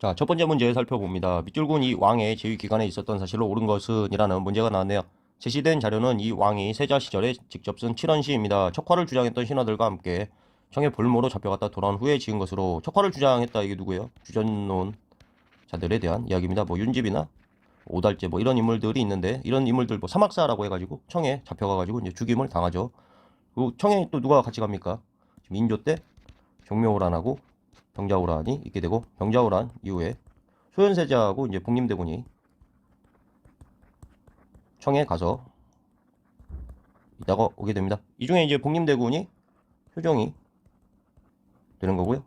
자, 첫 번째 문제 살펴봅니다. 밑줄군 이 왕의 제위 기간에 있었던 사실로 옳은 것은이라는 문제가 나왔네요. 제시된 자료는 이 왕이 세자 시절에 직접 쓴 칠언시입니다. 척화를 주장했던 신하들과 함께 청의 볼모로 잡혀갔다 돌아온 후에 지은 것으로 척화를 주장했다 이게 누구예요? 주전론 자들에 대한 이야기입니다. 뭐 윤집이나 오달제 뭐 이런 인물들이 있는데 이런 인물들 뭐 사막사라고 해가지고 청에 잡혀가가지고 이제 죽임을 당하죠. 그리고 청에 또 누가 같이 갑니까? 인조 때 정묘호란하고 병자호란이 있게 되고 병자호란 이후에 소현세자하고 이제 복림대군이 청에 가서 있다가 오게 됩니다. 이 중에 이제 복림대군이 효정이 되는 거고요.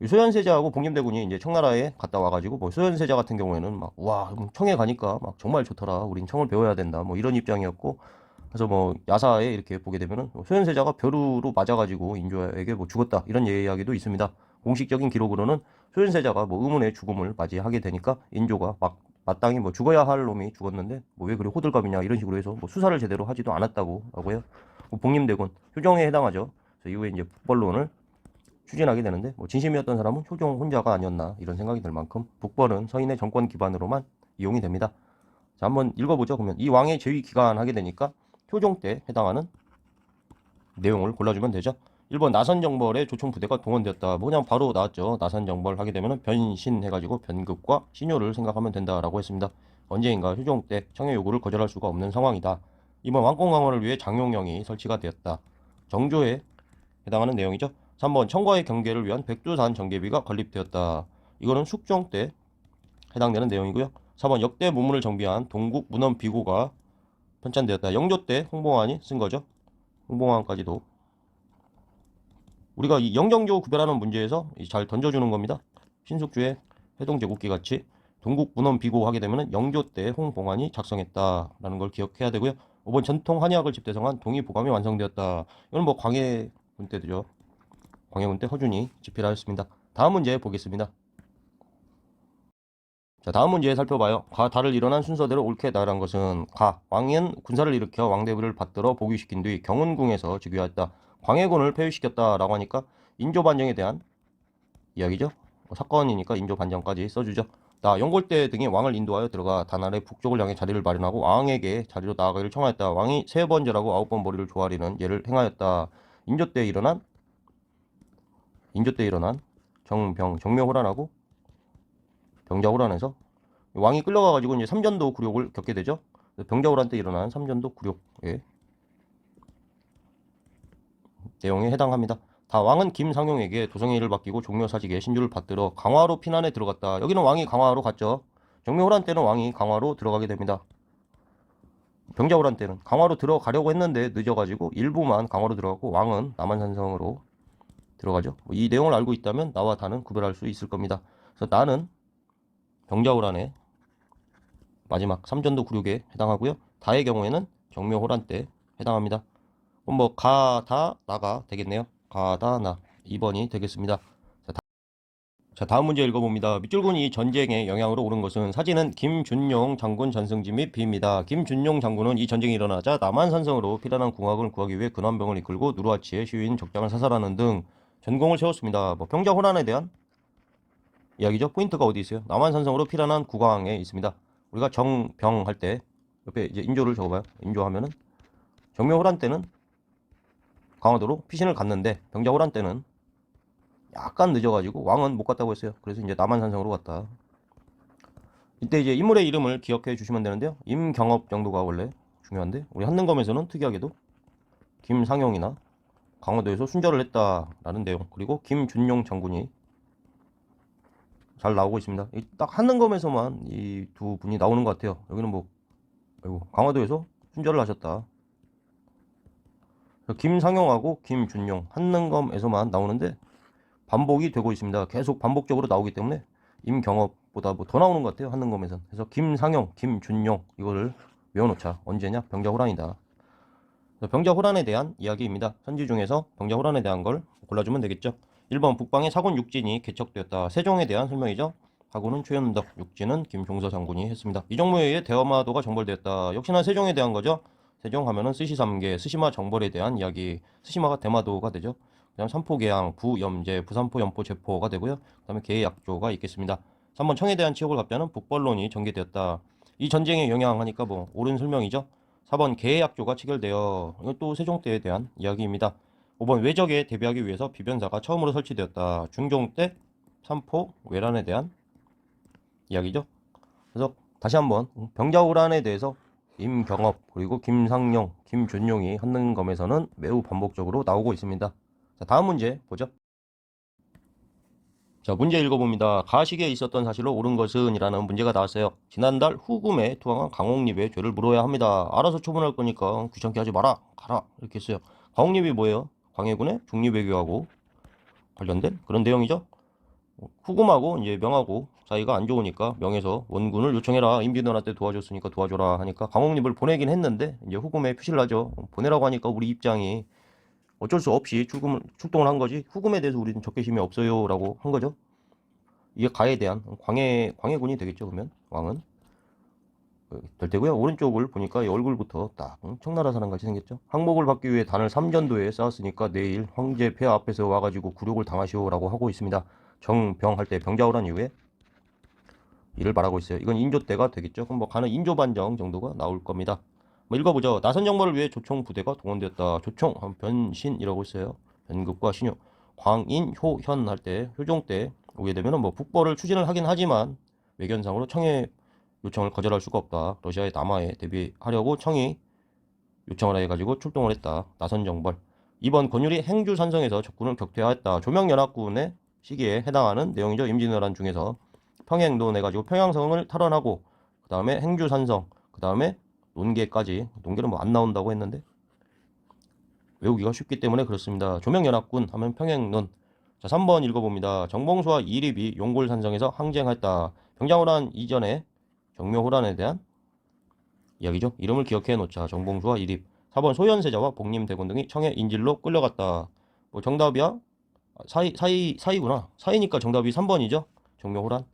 이 소현세자하고 복림대군이 이제 청나라에 갔다 와가지고 뭐 소현세자 같은 경우에는 막 와 청에 가니까 막 정말 좋더라. 우린 청을 배워야 된다. 뭐 이런 입장이었고 그래서 뭐 야사에 이렇게 보게 되면은 소현세자가 벼루로 맞아가지고 인조에게 뭐 죽었다 이런 이야기도 있습니다. 공식적인 기록으로는 소현세자가 뭐 의문의 죽음을 맞이하게 되니까 인조가 막 마땅히 뭐 죽어야 할 놈이 죽었는데 뭐 왜 그리 호들갑이냐 이런 식으로 해서 뭐 수사를 제대로 하지도 않았다고 하고요. 뭐 복림대군 효정에 해당하죠. 그래서 이후에 이제 북벌론을 추진하게 되는데 뭐 진심이었던 사람은 효정 혼자가 아니었나 이런 생각이 들 만큼 북벌은 서인의 정권 기반으로만 이용이 됩니다. 자 한번 읽어보죠. 그러면 이 왕의 제위 기간 하게 되니까 효종 때 해당하는 내용을 골라주면 되죠. 1번 나선정벌의 조총 부대가 동원되었다. 뭐 그냥 바로 나왔죠. 나선정벌 하게 되면 변신해가지고 변급과 신효를 생각하면 된다라고 했습니다. 언제인가 효종 때 청해 요구를 거절할 수가 없는 상황이다. 2번 왕권 강화를 위해 장용령이 설치가 되었다. 정조에 해당하는 내용이죠. 3번 청과의 경계를 위한 백두산 정계비가 건립되었다. 이거는 숙종 때 해당되는 내용이고요. 4번 역대 문물을 정비한 동국 문헌 비고가 편찬되었다. 영조 때 홍봉환이 쓴 거죠. 홍봉환까지도 우리가 이 영정조 구별하는 문제에서 이잘 던져주는 겁니다. 신숙주의 해동제국기 같이 동국 문헌 비고 하게 되면 영조 때 홍봉환이 작성했다라는 걸 기억해야 되고요. 5번 전통 한의학을 집대성한 동의보감이 완성되었다. 이건 뭐 광해군 때죠. 광해군 때 허준이 집필하였습니다. 다음 문제 보겠습니다. 자, 다음 문제 살펴봐요. 가, 달을 일어난 순서대로 옳게 나란 것은 가, 왕은 군사를 일으켜 왕대비를 받들어 복위시킨 뒤 경운궁에서 즉위하였다. 광해군을 폐위시켰다라고 하니까 인조 반정에 대한 이야기죠. 뭐 사건이니까 인조 반정까지 써주죠. 나 영골대 등이 왕을 인도하여 들어가 다날의 북쪽을 향해 자리를 마련하고 왕에게 자리로 나아가기를 청하였다. 왕이 세번 절하고 아홉 번 머리를 조아리는 예를 행하였다. 인조 때 일어난 인조 때 일어난 정병 정묘호란하고 병자호란에서 왕이 끌려가가지고 이제 삼전도 굴욕을 겪게 되죠. 병자호란 때 일어난 삼전도 굴욕의 내용에 해당합니다. 다 왕은 김상용에게 도성의 일을 맡기고 종묘사직에 신주를 받들어 강화로 피난에 들어갔다. 여기는 왕이 강화로 갔죠. 정묘호란 때는 왕이 강화로 들어가게 됩니다. 병자호란 때는 강화로 들어가려고 했는데 늦어가지고 일부만 강화로 들어갔고 왕은 남한산성으로 들어가죠. 뭐이 내용을 알고 있다면 나와 다는 구별할 수 있을 겁니다. 그래서 나는 병자호란의 마지막 삼전도 굴욕에 해당하고요. 다의 경우에는 정묘호란 때 해당합니다. 뭐 가다 나가 되겠네요. 가다 나 2번이 되겠습니다. 자, 다음 문제 읽어봅니다. 밑줄군이 전쟁의 영향으로 오른 것은 사진은 김준용 장군 전승지 및 비입니다. 김준용 장군은 이 전쟁이 일어나자 남한산성으로 피란한 궁합을 구하기 위해 근원병을 이끌고 누르하치의 시위인 적장을 사살하는 등 전공을 세웠습니다. 뭐 병자 호란에 대한 이야기죠. 포인트가 어디 있어요? 남한산성으로 피란한 국왕에 있습니다. 우리가 정병 할 때 옆에 이제 인조를 적어봐요. 인조하면은 정묘호란 때는 강화도로 피신을 갔는데 병자호란 때는 약간 늦어가지고 왕은 못 갔다고 했어요. 그래서 이제 남한산성으로 갔다. 이때 이제 인물의 이름을 기억해 주시면 되는데요. 임경업 정도가 원래 중요한데 우리 한능검에서는 특이하게도 김상용이나 강화도에서 순절을 했다라는 내용 그리고 김준용 장군이 잘 나오고 있습니다. 이딱 한능검에서만 이 두 분이 나오는 것 같아요. 여기는 뭐 아이고, 강화도에서 순절을 하셨다. 김상용하고 김준용 한능검에서만 나오는데 반복이 되고 있습니다. 계속 반복적으로 나오기 때문에 임경업보다 뭐 더 나오는 것 같아요. 한능검에선. 그래서 김상용, 김준용 이거를 외워놓자. 언제냐? 병자호란이다. 병자호란에 대한 이야기입니다. 선지 중에서 병자호란에 대한 걸 골라주면 되겠죠. 1번 북방의 사군 육진이 개척되었다. 세종에 대한 설명이죠. 사군은 최현덕, 육진은 김종서 장군이 했습니다. 이정무에 의해 대화마도가 정벌되었다. 역시나 세종에 대한 거죠. 세종 하면은 스시삼계, 스시마 정벌에 대한 이야기. 스시마가 대마도가 되죠. 그다음 삼포계양, 부염제, 부산포, 염포, 제포가 되고요. 그다음에 계약조가 있겠습니다. 3번 청에 대한 치욕을 갚자는 북벌론이 전개되었다. 이 전쟁에 영향하니까 뭐 옳은 설명이죠. 4번 계약조가 체결되어 이건 또 세종 때에 대한 이야기입니다. 5번 외적에 대비하기 위해서 비변사가 처음으로 설치되었다. 중종 때 삼포 외란에 대한 이야기죠. 그래서 다시 한번 병자호란에 대해서 임경업 그리고 김상용, 김준용이 한능검에서는 매우 반복적으로 나오고 있습니다. 자, 다음 문제 보죠. 자, 문제 읽어봅니다. 가식에 있었던 사실로 옳은 것은 이라는 문제가 나왔어요. 지난달 후금에 투항한 강홍립의 죄를 물어야 합니다. 알아서 처분할 거니까 귀찮게 하지 마라. 가라. 이렇게 했어요. 강홍립이 뭐예요? 광해군의 중립외교하고 관련된 그런 내용이죠. 후금하고 이제 명하고 사이가 안 좋으니까 명에서 원군을 요청해라. 임진왜란 때 도와줬으니까 도와줘라 하니까 강홍립을 보내긴 했는데 이제 후금에 표시를 하죠. 보내라고 하니까 우리 입장이 어쩔 수 없이 출금을, 출동을 한 거지 후금에 대해서 우리는 적개심이 없어요라고 한 거죠. 이게 가에 대한 광해 광해군이 되겠죠. 그러면 왕은 어, 될 테고요. 오른쪽을 보니까 이 얼굴부터 딱 응? 청나라 사람 같이 생겼죠. 항목을 받기 위해 단을 삼전도에 쌓았으니까 내일 황제 폐하 앞에서 와가지고 굴욕을 당하시오라고 하고 있습니다. 정병 할 때 병자호란 이후에 이를 말하고 있어요. 이건 인조 때가 되겠죠. 그럼 뭐 가는 인조 반정 정도가 나올 겁니다. 뭐 읽어보죠. 나선 정벌을 위해 조총 부대가 동원되었다. 조총 한 변신이라고 있어요. 변급과 신유. 광인 효현 할 때 효종 때 오게 되면은 뭐 북벌을 추진을 하긴 하지만 외견상으로 청해 요청을 거절할 수가 없다. 러시아의 남하에 대비하려고 청이 요청을 해가지고 출동을 했다. 나선 정벌. 이번 권율이 행주 산성에서 적군을 격퇴하였다. 조명연합군의 시기에 해당하는 내용이죠. 임진왜란 중에서 평행론 해가지고 평양성을 탈환하고 그 다음에 행주 산성 그 다음에 논계까지 논계는 뭐 안 나온다고 했는데 외우기가 쉽기 때문에 그렇습니다. 조명연합군 하면 평행론 자 3번 읽어봅니다. 정봉수와 이립이 용골산성에서 항쟁했다. 병장호란 이전에 정묘호란에 대한 이야기죠. 이름을 기억해 놓자. 정봉수와 이립 4번 소현세자와 복림대군 등이 청해 인질로 끌려갔다. 뭐 정답이야? 아, 사이 사이 사이구나. 사이니까 정답이 3번이죠. 정묘호란.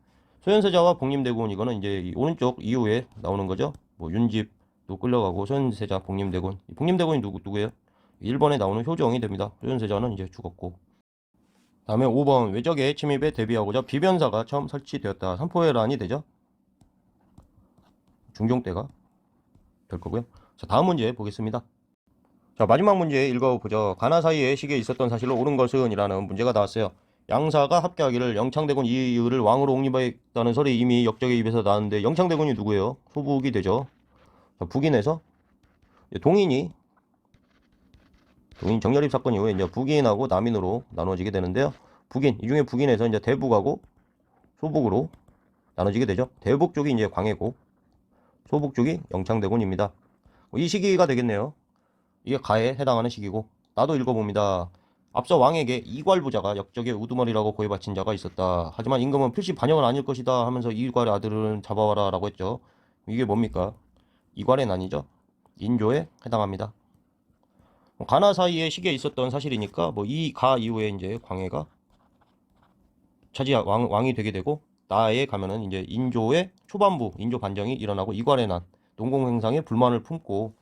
소현세자와 복림대군 이거는 이제 이 오른쪽 이후에 나오는 거죠. 뭐 윤집도 끌려가고 소현세자 복림대군. 이 복림대군이 누구 누구예요? 1번에 나오는 효정이 됩니다. 소현세자는 이제 죽었고. 다음에 5번 외적의 침입에 대비하고자 비변사가 처음 설치되었다. 삼포회란이 되죠. 중종 때가 될 거고요. 자, 다음 문제 보겠습니다. 자, 마지막 문제 읽어보죠. 가나 사이에 시기에 있었던 사실로 옳은 것은 이라는 문제가 나왔어요. 양사가 합격하기를 영창대군 이의를 왕으로 옹립하였다는 설이 이미 역적의 입에서 나왔는데 영창대군이 누구예요? 소북이 되죠. 자, 북인에서 동인이 동인 정렬입 사건 이후에 이제 북인하고 남인으로 나눠지게 되는데요. 북인 이 중에 북인에서 이제 대북하고 소북으로 나눠지게 되죠. 대북 쪽이 이제 광해고 소북 쪽이 영창대군입니다. 이 시기가 되겠네요. 이게 가에 해당하는 시기고 나도 읽어봅니다. 앞서 왕에게 이괄부자가 역적의 우두머리라고 고해바친 자가 있었다. 하지만 임금은 필시 반영은 아닐 것이다 하면서 이괄의 아들은 잡아와라 라고 했죠. 이게 뭡니까? 이괄의 난이죠. 인조에 해당합니다. 가나 사이에 시기에 있었던 사실이니까 뭐 이 가 이후에 이제 광해가 차지 왕, 왕이 되게 되고 나에 가면은 이제 인조의 초반부 인조 반정이 일어나고 이괄의 난 농공 행상에 불만을 품고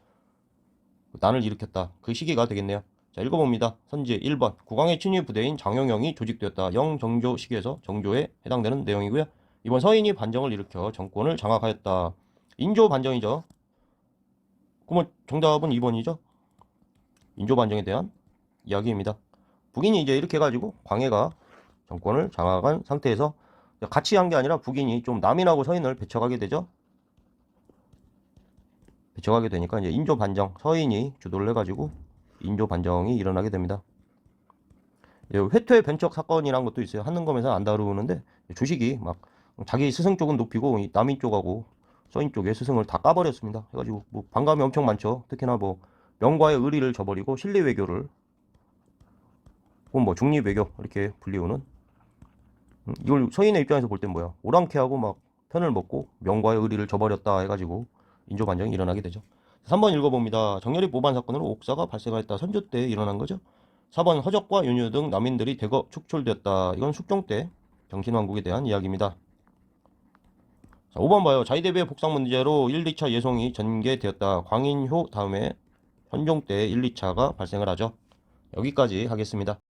난을 일으켰다. 그 시기가 되겠네요. 자 읽어봅니다. 선제 1번 국왕의 친위 부대인 장영영이 조직되었다. 영정조 시기에서 정조에 해당되는 내용이고요. 이번 서인이 반정을 일으켜 정권을 장악하였다. 인조 반정이죠. 그러면 정답은 2번이죠. 인조 반정에 대한 이야기입니다. 북인이 이제 이렇게 해가지고 광해가 정권을 장악한 상태에서 같이 한 게 아니라 북인이 좀 남인하고 서인을 배척하게 되죠. 배척하게 되니까 이제 인조 반정 서인이 주도를 해가지고 인조 반정이 일어나게 됩니다. 예, 회퇴 변척 사건이란 것도 있어요. 한능검에서 안 다루는데 주식이 막 자기 스승 쪽은 높이고 이 남인 쪽하고 서인 쪽의 스승을 다 까버렸습니다. 해가지고 뭐 반감이 엄청 많죠. 특히나 뭐 명과의 의리를 저버리고 실리 외교를 혹은 뭐 중립 외교 이렇게 불리우는 음, 이걸 서인의 입장에서 볼 땐 뭐야 오랑캐하고 막 편을 먹고 명과의 의리를 저버렸다 해가지고 인조 반정이 일어나게 되죠. 3번 읽어봅니다. 정렬이 모반 사건으로 옥사가 발생하였다. 선조 때 일어난 거죠. 4번 허적과 윤유 등 남인들이 대거 축출되었다. 이건 숙종 때 정신왕국에 대한 이야기입니다. 자, 5번 봐요. 자위대비의 복상 문제로 1, 2차 예송이 전개되었다. 광인효 다음에 현종 때 1, 2차가 발생을 하죠. 여기까지 하겠습니다.